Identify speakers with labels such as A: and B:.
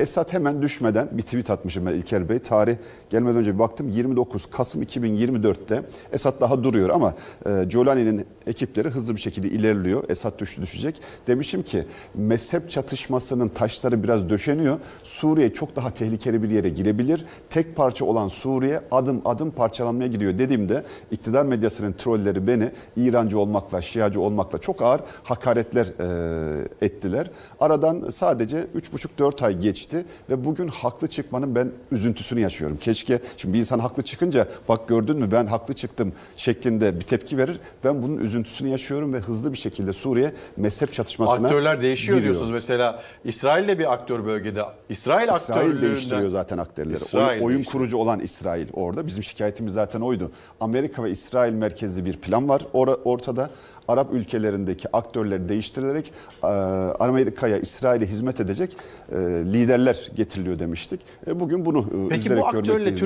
A: Esad hemen düşmeden bir tweet atmışım ben İlker Bey. Tarih gelmeden önce bir baktım 29 Kasım 2024'te Esad daha duruyor ama e, Jolani'nin ekipleri hızlı bir şekilde ilerliyor. Esad düştü düşecek. Demişim ki mezhep çatışmasının taşları biraz döşeniyor. Suriye çok daha tehlikeli bir yere girebilir. Tek parça olan Suriye adım adım parçalanmaya gidiyor dediğimde iktidar medyasının trolleri beni İrancı olmakla, Şiacı olmakla çok ağır hakaretler e, ettiler. Aradan sadece 3,5-4 ay geçti ve bugün haklı çıkmanın ben üzüntüsünü yaşıyorum. Keşke şimdi bir insan haklı çıkınca bak gördün mü ben haklı çıktım şeklinde bir tepki verir. Ben bunun üzüntüsünü yaşıyorum ve hızlı bir şekilde Suriye mezhep çatışmasına
B: Aktörler değişiyor
A: giriyor.
B: diyorsunuz. Mesela İsrail de bir aktör bölgede. İsrail,
A: İsrail
B: aktörlüğünden-
A: değiştiriyor zaten aktörleri.
B: İsrail
A: oyun, oyun kurucu olan İsrail orada. Bizim şikayetimiz zaten oydu. Amerika ve İsrail merkezli bir plan var ortada. Arap ülkelerindeki aktörleri değiştirilerek e, Amerika'ya, İsrail'e hizmet edecek e, liderler getiriliyor demiştik. E, bugün bunu
B: Peki
A: üzülerek
B: bu aktörle
A: görmekteyiz